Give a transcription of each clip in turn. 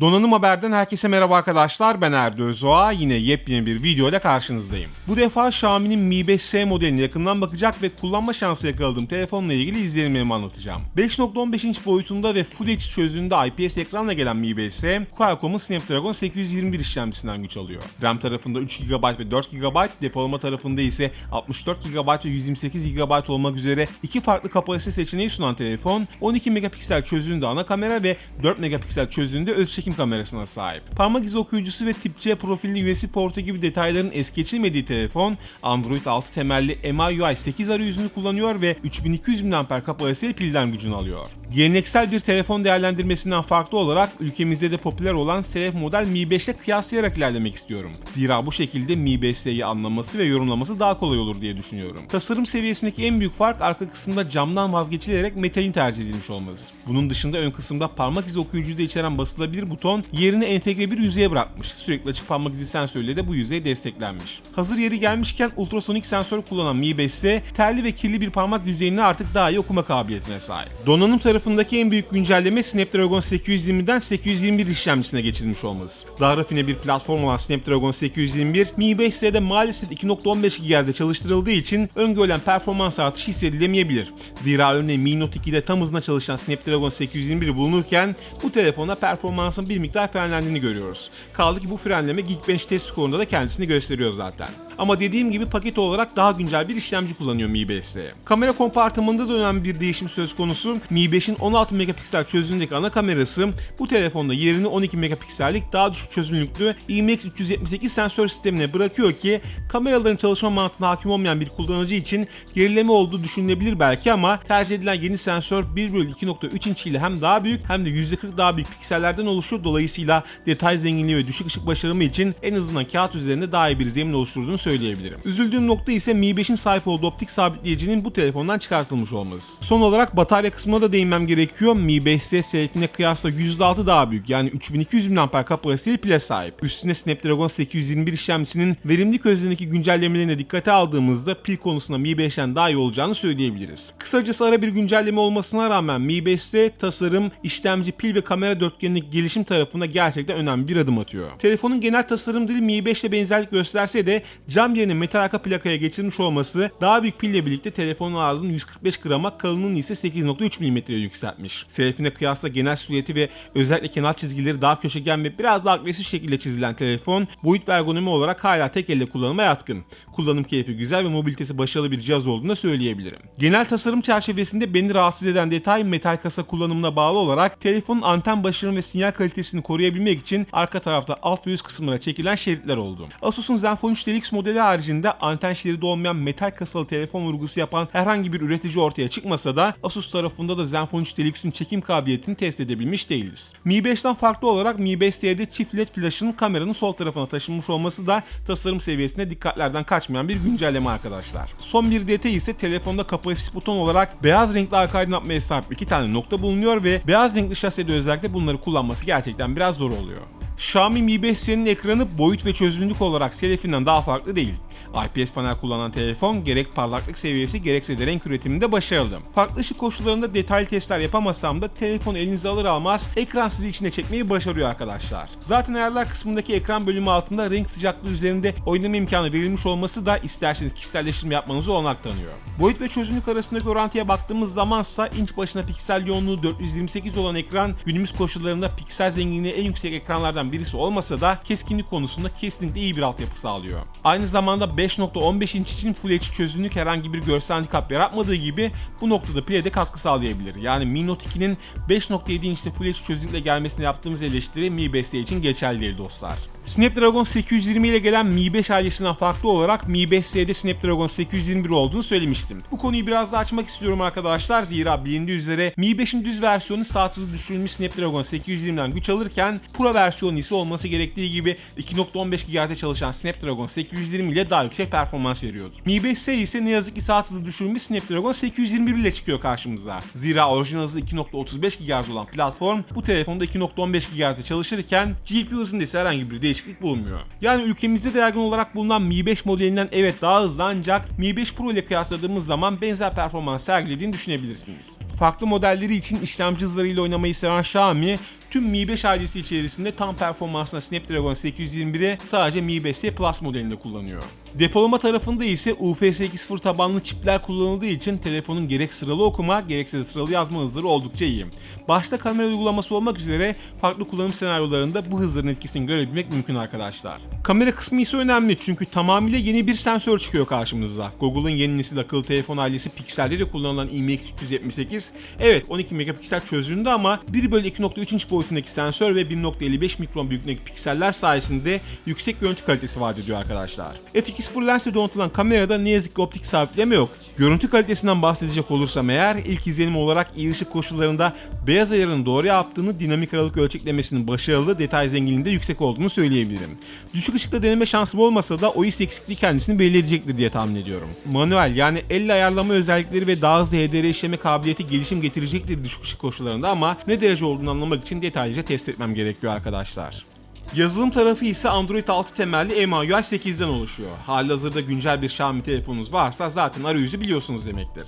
Donanım Haber'den herkese merhaba arkadaşlar. Ben Erdo Özoğa. Yine yepyeni bir video ile karşınızdayım. Bu defa Xiaomi'nin Mi 5S modeline yakından bakacak ve kullanma şansı yakaladığım telefonla ilgili izlenimlerimi anlatacağım. 5.15 inç boyutunda ve Full HD çözünürlüğünde IPS ekranla gelen Mi 5S, Qualcomm'un Snapdragon 821 işlemcisinden güç alıyor. RAM tarafında 3 GB ve 4 GB, depolama tarafında ise 64 GB ve 128 GB olmak üzere iki farklı kapasite seçeneği sunan telefon, 12 megapiksel çözünürlüğünde ana kamera ve 4 megapiksel çözünürlüğünde öz çekim kamerasına sahip. Parmak izi okuyucusu ve tip C profilli USB portu gibi detayların es geçilmediği telefon, Android 6 temelli MIUI 8 arayüzünü kullanıyor ve 3200 mAh kapasiteli pilden gücünü alıyor. Geleneksel bir telefon değerlendirmesinden farklı olarak ülkemizde de popüler olan Selef model Mi 5 ile kıyaslayarak ilerlemek istiyorum. Zira bu şekilde Mi 5S'yi anlaması ve yorumlaması daha kolay olur diye düşünüyorum. Tasarım seviyesindeki en büyük fark arka kısımda camdan vazgeçilerek metalin tercih edilmiş olması. Bunun dışında ön kısımda parmak izi okuyucuyu da içeren basılabilir buton yerine entegre bir yüzeye bırakmış. Sürekli açık parmak izi sensörüyle de bu yüzey desteklenmiş. Hazır yeri gelmişken ultrasonik sensör kullanan Mi 5S terli ve kirli bir parmak yüzeyini artık daha iyi okuma kabiliyetine sahip. Donanım tarafındaki en büyük güncelleme Snapdragon 820'den 821 işlemcisine geçirilmiş olması. Daha rafine bir platform olan Snapdragon 821 Mi 5S'de maalesef 2.15 GHz'de çalıştırıldığı için öngörülen performans artışı hissedilemeyebilir. Zira örneğin Mi Note 2'de tam hızına çalışan Snapdragon 821 bulunurken bu telefonda performansın bir miktar frenlendiğini görüyoruz. Kaldı ki bu frenleme Geekbench test skorunda da kendisini gösteriyor zaten. Ama dediğim gibi paket olarak daha güncel bir işlemci kullanıyor Mi 5S. Kamera kompartımında da önemli bir değişim söz konusu. Mi 5'in 16 megapiksel çözünürlüğündeki ana kamerası bu telefonda yerini 12 megapiksellik daha düşük çözünürlüklü IMX378 sensör sistemine bırakıyor ki kameraların çalışma mantığına hakim olmayan bir kullanıcı için gerileme olduğu düşünülebilir belki ama tercih edilen yeni sensör 1 bölü 2.3 inç ile hem daha büyük hem de %40 daha büyük piksellerden oluşuyor. Dolayısıyla detay zenginliği ve düşük ışık başarımı için en azından kağıt üzerinde daha iyi bir zemin oluşturduğunu söyleyebilirim. Üzüldüğüm nokta ise Mi 5'in sahip olduğu optik sabitleyicinin bu telefondan çıkartılmış olması. Son olarak batarya kısmına da değinmem gerekiyor. Mi 5S selekine kıyasla %6 daha büyük yani 3200 mAh kapasiteli pile sahip. Üstüne Snapdragon 821 işlemcisinin verimlilik özelindeki güncellemelerine dikkate aldığımızda pil konusunda Mi 5'ten daha iyi olacağını söyleyebiliriz. Kısacası ara bir güncelleme olmasına rağmen Mi 5S tasarım, işlemci, pil ve kamera dörtgenlik gelişim tarafında gerçekten önemli bir adım atıyor. Telefonun genel tasarım dili Mi 5 ile benzerlik gösterse de cam yerine metal arka plakaya geçirilmiş olması daha büyük pille birlikte telefonun ağırlığını 145 grama kalınlığını ise 8.3 mm'ye yükseltmiş. Selfie'ne kıyasla genel silüeti ve özellikle kenar çizgileri daha köşegen ve biraz daha agresif şekilde çizilen telefon boyut ve ergonomi olarak hala tek elle kullanıma yatkın. Kullanım keyfi güzel ve mobilitesi başarılı bir cihaz olduğunu söyleyebilirim. Genel tasarım çerçevesinde beni rahatsız eden detay metal kasa kullanımına bağlı olarak telefonun anten başarım ve sinyal kalitesini koruyabilmek için arka tarafta alt ve üst kısımlara çekilen şeritler oldu. Asus'un Zenfone 3 Deluxe modeli haricinde anten şeridi olmayan metal kasalı telefon vurgusu yapan herhangi bir üretici ortaya çıkmasa da Asus tarafında da Zenfone 3 Deluxe'un çekim kabiliyetini test edebilmiş değiliz. Mi 5'ten farklı olarak Mi 5S'de çift led flash'ın kameranın sol tarafına taşınmış olması da tasarım seviyesinde dikkatlerden kaçmayan bir güncelleme arkadaşlar. Son bir detay ise telefonda kapasite buton olarak beyaz renkli arka aydınlatmaya sahip iki tane nokta bulunuyor ve beyaz renkli şasede özellikle bunları kullanması gerçekten biraz zor oluyor. Xiaomi Mi 5S'nin ekranı boyut ve çözünürlük olarak Selefi'nden daha farklı değil. IPS panel kullanan telefon gerek parlaklık seviyesi gerekse de renk üretiminde başarılı. Farklı ışık koşullarında detaylı testler yapamasam da telefon elinize alır almaz ekran sizi içine çekmeyi başarıyor arkadaşlar. Zaten ayarlar kısmındaki ekran bölümü altında renk sıcaklığı üzerinde oynama imkanı verilmiş olması da isterseniz kişiselleştirme yapmanızı olanak tanıyor. Boyut ve çözünürlük arasındaki orantıya baktığımız zamansa inç başına piksel yoğunluğu 428 olan ekran günümüz koşullarında piksel zenginliği en yüksek ekranlardan birisi olmasa da keskinlik konusunda kesinlikle iyi bir altyapı sağlıyor. Aynı zamanda 5.15 inç için Full HD çözünürlük herhangi bir görsel handikap yaratmadığı gibi bu noktada play'de katkı sağlayabilir. Yani Mi Note 2'nin 5.7 inçte Full HD çözünürlükle gelmesine yaptığımız eleştiri Mi 5S için geçerli değil dostlar. Snapdragon 820 ile gelen Mi 5 ailesinden farklı olarak Mi 5S'de Snapdragon 821 olduğunu söylemiştim. Bu konuyu biraz daha açmak istiyorum arkadaşlar zira bilindiği üzere Mi 5'in düz versiyonu saat hızı düşürülmüş Snapdragon 820'den güç alırken Pro versiyonu ise olması gerektiği gibi 2.15 GHz'de çalışan Snapdragon 820 ile daha yüksek performans veriyordu. Mi 5S ise ne yazık ki saat hızı düşürülmüş Snapdragon 821 ile çıkıyor karşımıza. Zira orijinal hızı 2.35 GHz olan platform bu telefonda 2.15 GHz'de çalışırken GPU hızında ise herhangi bir değişiklik bulunmuyor. Yani ülkemizde de yaygın olarak bulunan Mi 5 modelinden evet daha hızlı ancak Mi 5 Pro ile kıyasladığımız zaman benzer performans sergilediğini düşünebilirsiniz. Farklı modelleri için işlemci hızlarıyla oynamayı seven Xiaomi Tüm Mi 5 ailesi içerisinde tam performansına Snapdragon 821'i sadece Mi 5S Plus modelinde kullanıyor. Depolama tarafında ise UFS 2.0 tabanlı çipler kullanıldığı için telefonun gerek sıralı okuma gerekse de sıralı yazma hızları oldukça iyi. Başta kamera uygulaması olmak üzere farklı kullanım senaryolarında bu hızların etkisini görebilmek mümkün arkadaşlar. Kamera kısmı ise önemli çünkü tamamıyla yeni bir sensör çıkıyor karşımıza. Google'ın yeni nesil akıllı telefon ailesi Pixel'de de kullanılan IMX278 evet 12 megapiksel çözünürlüğünde ama 1 bölü 2.3 inç boyutundaki sensör ve 1.55 mikron büyüklüğündeki pikseller sayesinde yüksek görüntü kalitesi vaat ediyor arkadaşlar. F2.0 lensle donatılan kamerada ne yazık ki optik sabitleme yok. Görüntü kalitesinden bahsedecek olursam eğer ilk izlenim olarak iyi ışık koşullarında beyaz ayarın doğru yaptığını dinamik aralık ölçeklemesinin başarılı detay zenginliğinde yüksek olduğunu söyleyebilirim. Düşük ışıkta deneme şansım olmasa da OIS eksikliği kendisini belli edecektir diye tahmin ediyorum. Manuel yani elle ayarlama özellikleri ve daha hızlı HDR işleme kabiliyeti gelişim getirecektir düşük ışık koşullarında ama ne derece olduğunu anlamak için detaylıca test etmem gerekiyor arkadaşlar. Yazılım tarafı ise Android 6 temelli MIUI 8'den oluşuyor. Halihazırda güncel bir Xiaomi telefonunuz varsa zaten arayüzü biliyorsunuz demektir.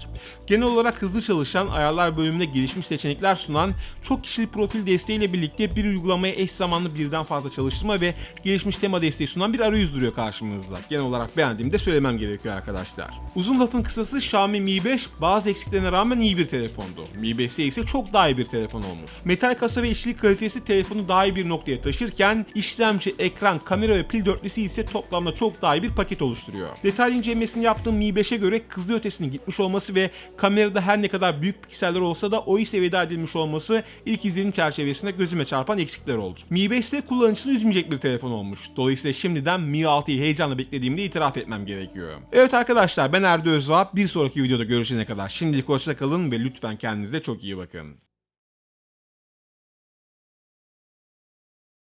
Genel olarak hızlı çalışan, ayarlar bölümünde gelişmiş seçenekler sunan, çok kişili profil desteğiyle birlikte bir uygulamaya eş zamanlı birden fazla çalıştırma ve gelişmiş tema desteği sunan bir arayüz duruyor karşımızda. Genel olarak beğendiğimi de söylemem gerekiyor arkadaşlar. Uzun lafın kısası Xiaomi Mi 5 bazı eksiklerine rağmen iyi bir telefondu. Mi 5'e ise çok daha iyi bir telefon olmuş. Metal kasa ve işçilik kalitesi telefonu daha iyi bir noktaya taşırken işlemci, ekran, kamera ve pil dörtlüsü ise toplamda çok daha iyi bir paket oluşturuyor. Detaylı incelemesini yaptığım Mi 5'e göre hızlı ötesinin gitmiş olması ve kamerada her ne kadar büyük pikseller olsa da OIS'e veda edilmiş olması ilk izlenim çerçevesinde gözüme çarpan eksikler oldu. Mi 5 ise kullanıcısını üzmeyecek bir telefon olmuş. Dolayısıyla şimdiden Mi 6'yı heyecanla beklediğimde itiraf etmem gerekiyor. Evet arkadaşlar ben Erdo Özvap. Bir sonraki videoda görüşene kadar şimdilik hoşça kalın ve lütfen kendinize çok iyi bakın.